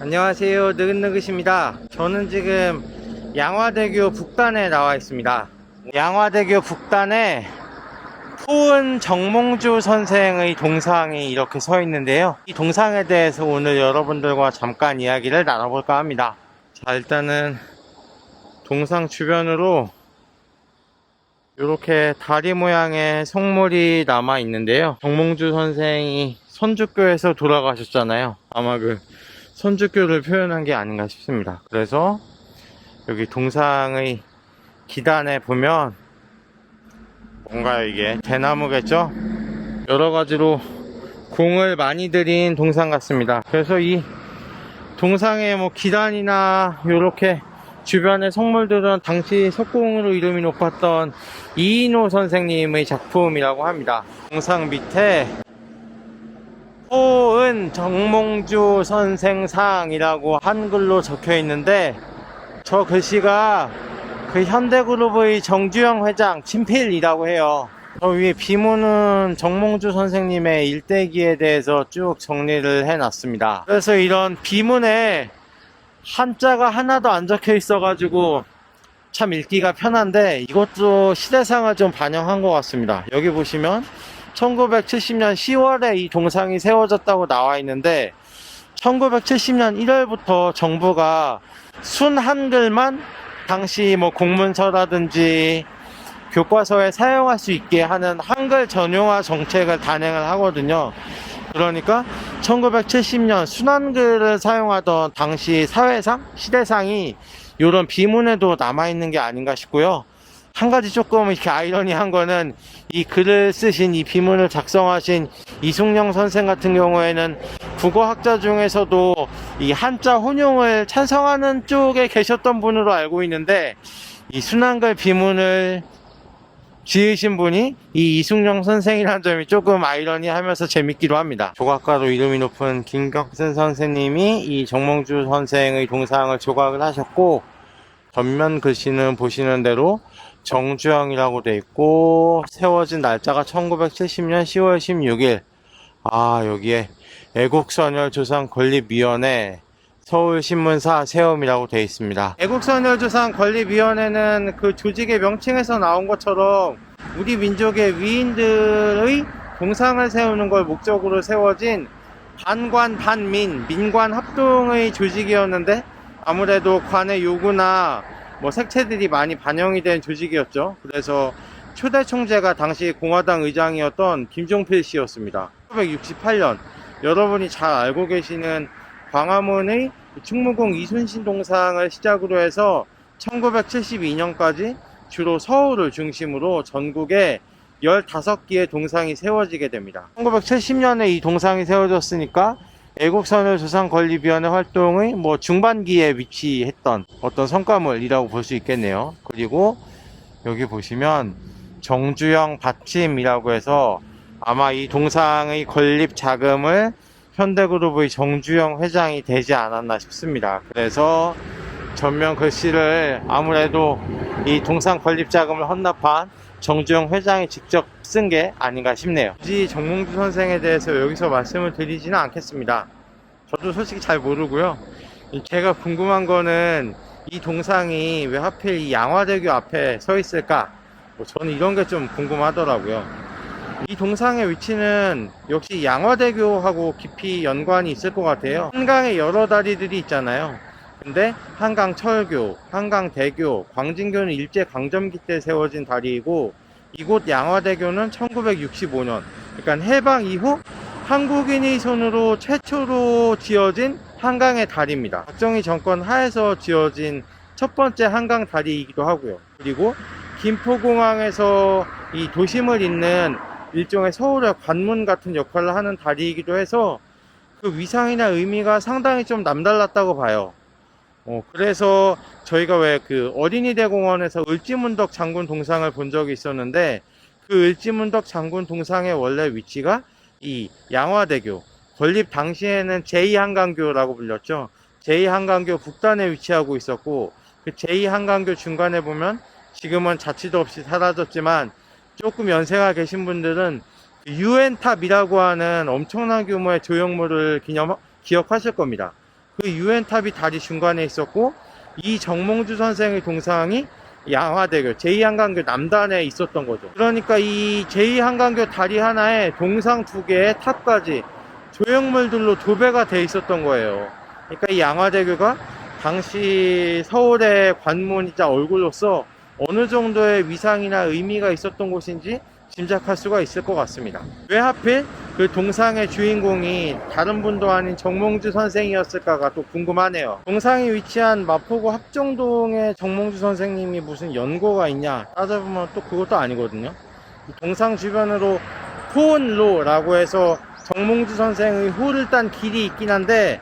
안녕하세요. 느긋느긋입니다. 저는 지금 양화대교 북단에 나와 있습니다. 양화대교 북단에 포은 정몽주 선생의 동상이 이렇게 서 있는데요. 이 동상에 대해서 오늘 여러분들과 잠깐 이야기를 나눠볼까 합니다. 자 일단은 동상 주변으로 이렇게 다리 모양의 성물이 남아 있는데요. 정몽주 선생이 선주교에서 돌아가셨잖아요. 아마 그 선주교를 표현한 게 아닌가 싶습니다. 그래서 여기 동상의 기단에 보면 뭔가 이게 대나무겠죠? 여러 가지로 공을 많이 들인 동상 같습니다. 그래서 이 동상의 뭐 기단이나 이렇게 주변의 성물들은 당시 석공으로 이름이 높았던 이인호 선생님의 작품이라고 합니다. 동상 밑에 호은 정몽주 선생상이라고 한글로 적혀 있는데 저 글씨가 그 현대그룹의 정주영 회장 친필이라고 해요. 저 위에 비문은 정몽주 선생님의 일대기에 대해서 쭉 정리를 해놨습니다. 그래서 이런 비문에 한자가 하나도 안 적혀 있어가지고 참 읽기가 편한데 이것도 시대상을 좀 반영한 것 같습니다. 여기 보시면 1970년 10월에 이 동상이 세워졌다고 나와 있는데 1970년 1월부터 정부가 순 한글만 당시 뭐 공문서라든지 교과서에 사용할 수 있게 하는 한글 전용화 정책을 단행을 하거든요. 그러니까 1970년 순한글을 사용하던 당시 사회상, 시대상이 이런 비문에도 남아있는 게 아닌가 싶고요. 한 가지 조금 이렇게 아이러니한 거는 이 글을 쓰신 이 비문을 작성하신 이승영 선생 같은 경우에는 국어학자 중에서도 이 한자 혼용을 찬성하는 쪽에 계셨던 분으로 알고 있는데 이 순한글 비문을 지으신 분이 이 이승영 선생이라는 점이 조금 아이러니하면서 재밌기도 합니다. 조각가로 이름이 높은 김격선 선생님이 이 정몽주 선생의 동상을 조각을 하셨고 전면 글씨는 보시는 대로 정주영이라고 돼 있고 세워진 날짜가 1970년 10월 16일 아 여기에 애국선열 조상 건립위원회 서울신문사 세움이라고 되어 있습니다. 애국선열 조상 건립위원회는 그 조직의 명칭에서 나온 것처럼 우리 민족의 위인들의 동상을 세우는 걸 목적으로 세워진 반관 반민 민관 합동의 조직이었는데 아무래도 관의 요구나 뭐 색채들이 많이 반영이 된 조직이었죠. 그래서 초대 총재가 당시 공화당 의장이었던 김종필 씨였습니다. 1968년 여러분이 잘 알고 계시는 광화문의 충무공 이순신 동상을 시작으로 해서 1972년까지 주로 서울을 중심으로 전국에 15개의 동상이 세워지게 됩니다. 1970년에 이 동상이 세워졌으니까 애국선을 조상건립위원회 활동의 뭐 중반기에 위치했던 어떤 성과물이라고 볼 수 있겠네요. 그리고 여기 보시면 정주영 받침이라고 해서 아마 이 동상의 건립 자금을 현대그룹의 정주영 회장이 되지 않았나 싶습니다. 그래서 전면 글씨를 아무래도 이 동상 건립 자금을 헌납한 정주영 회장이 직접 쓴 게 아닌가 싶네요. 굳이 정몽주 선생에 대해서 여기서 말씀을 드리지는 않겠습니다. 저도 솔직히 잘 모르고요. 이 제가 궁금한 거는 이 동상이 왜 하필 이 양화대교 앞에 서 있을까? 뭐 저는 이런 게 좀 궁금하더라고요. 이 동상의 위치는 역시 양화대교하고 깊이 연관이 있을 것 같아요. 한강에 여러 다리들이 있잖아요. 근데 한강 철교, 한강 대교, 광진교는 일제 강점기 때 세워진 다리이고 이곳 양화대교는 1965년, 그러니까 해방 이후 한국인의 손으로 최초로 지어진 한강의 다리입니다. 박정희 정권 하에서 지어진 첫 번째 한강 다리이기도 하고요. 그리고 김포공항에서 이 도심을 잇는 일종의 서울의 관문 같은 역할을 하는 다리이기도 해서 그 위상이나 의미가 상당히 좀 남달랐다고 봐요. 어, 그래서 저희가 왜 그 어린이 대 공원에서 을지문덕 장군 동상을 본 적이 있었는데 그 을지문덕 장군 동상의 원래 위치가 이 양화대교 건립 당시에는 제2한강교라고 불렸죠. 제2한강교 북단에 위치하고 있었고 그 제2한강교 중간에 보면 지금은 자취도 없이 사라졌지만 조금 연세가 계신 분들은 유엔탑이라고 하는 엄청난 규모의 조형물을 기념, 기억하실 겁니다. 그 유엔탑이 다리 중간에 있었고 이 정몽주 선생의 동상이 양화대교 제2한강교 남단에 있었던 거죠. 그러니까 이 제2한강교 다리 하나에 동상 두 개의 탑까지 조형물들로 도배가 돼 있었던 거예요. 그러니까 이 양화대교가 당시 서울의 관문이자 얼굴로서 어느 정도의 위상이나 의미가 있었던 곳인지 짐작할 수가 있을 것 같습니다. 왜 하필 그 동상의 주인공이 다른 분도 아닌 정몽주 선생이었을까가 또 궁금하네요. 동상이 위치한 마포구 합정동에 정몽주 선생님이 무슨 연고가 있냐 따져보면 또 그것도 아니거든요. 이 동상 주변으로 호은로라고 해서 정몽주 선생의 호를 딴 길이 있긴 한데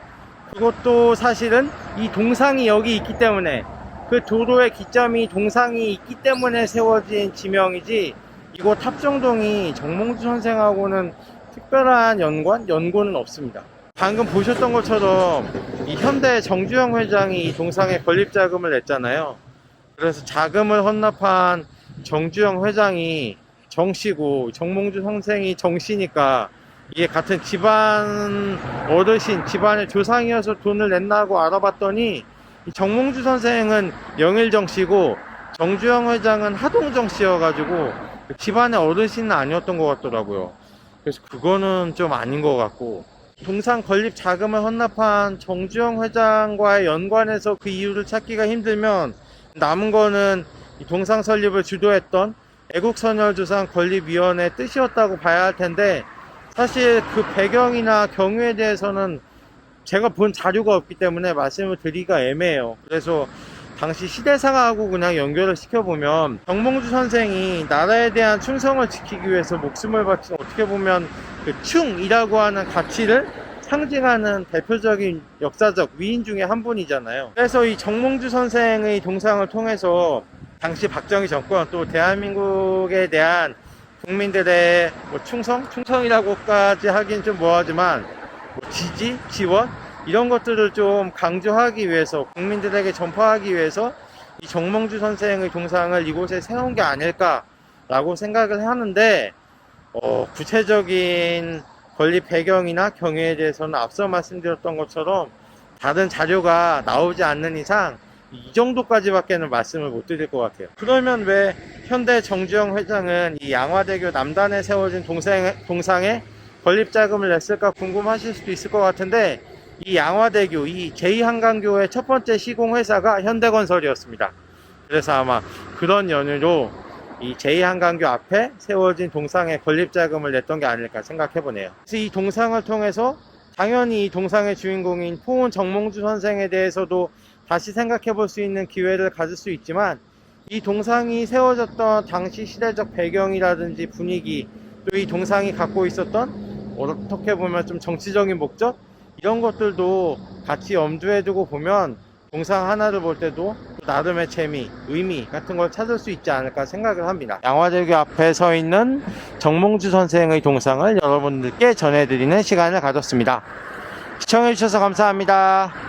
그것도 사실은 이 동상이 여기 있기 때문에 그 도로의 기점이 동상이 있기 때문에 세워진 지명이지 이곳 탑정동이 정몽주 선생하고는 특별한 연관? 연고는 없습니다. 방금 보셨던 것처럼 이 현대 정주영 회장이 이 동상에 건립 자금을 냈잖아요. 그래서 자금을 헌납한 정주영 회장이 정씨고 정몽주 선생이 정씨니까 이게 같은 집안 어르신, 집안의 조상이어서 돈을 냈나고 알아봤더니 이 정몽주 선생은 영일정 씨고 정주영 회장은 하동정 씨여가지고 집안의 어르신은 아니었던 것 같더라고요. 그래서 그거는 좀 아닌 것 같고 동상 건립 자금을 헌납한 정주영 회장과의 연관해서 그 이유를 찾기가 힘들면 남은 거는 이 동상 설립을 주도했던 애국선열조상 건립위원회 뜻이었다고 봐야 할 텐데 사실 그 배경이나 경위에 대해서는 제가 본 자료가 없기 때문에 말씀을 드리기가 애매해요. 그래서 당시 시대상하고 그냥 연결을 시켜보면 정몽주 선생이 나라에 대한 충성을 지키기 위해서 목숨을 바친 어떻게 보면 그 충이라고 하는 가치를 상징하는 대표적인 역사적 위인 중에 한 분이잖아요. 그래서 이 정몽주 선생의 동상을 통해서 당시 박정희 정권 또 대한민국에 대한 국민들의 뭐 충성? 충성이라고까지 하긴 좀 뭐하지만 뭐 지지? 지원? 이런 것들을 좀 강조하기 위해서 국민들에게 전파하기 위해서 이 정몽주 선생의 동상을 이곳에 세운 게 아닐까라고 생각을 하는데 어, 구체적인 건립 배경이나 경위에 대해서는 앞서 말씀드렸던 것처럼 다른 자료가 나오지 않는 이상 이 정도까지밖에는 말씀을 못 드릴 것 같아요. 그러면 왜 현대 정주영 회장은 이 양화대교 남단에 세워진 동상, 동상에 건립 자금을 냈을까 궁금하실 수도 있을 것 같은데 이 양화대교, 이 제2한강교의 첫 번째 시공회사가 현대건설이었습니다. 그래서 아마 그런 연유로 이 제2한강교 앞에 세워진 동상에 건립 자금을 냈던 게 아닐까 생각해 보네요. 그래서 이 동상을 통해서 당연히 이 동상의 주인공인 포은 정몽주 선생에 대해서도 다시 생각해 볼 수 있는 기회를 가질 수 있지만 이 동상이 세워졌던 당시 시대적 배경이라든지 분위기 또 이 동상이 갖고 있었던 어떻게 보면 좀 정치적인 목적 이런 것들도 같이 염두에 두고 보면 동상 하나를 볼 때도 나름의 재미, 의미 같은 걸 찾을 수 있지 않을까 생각을 합니다. 양화대교 앞에 서 있는 정몽주 선생의 동상을 여러분들께 전해드리는 시간을 가졌습니다. 시청해주셔서 감사합니다.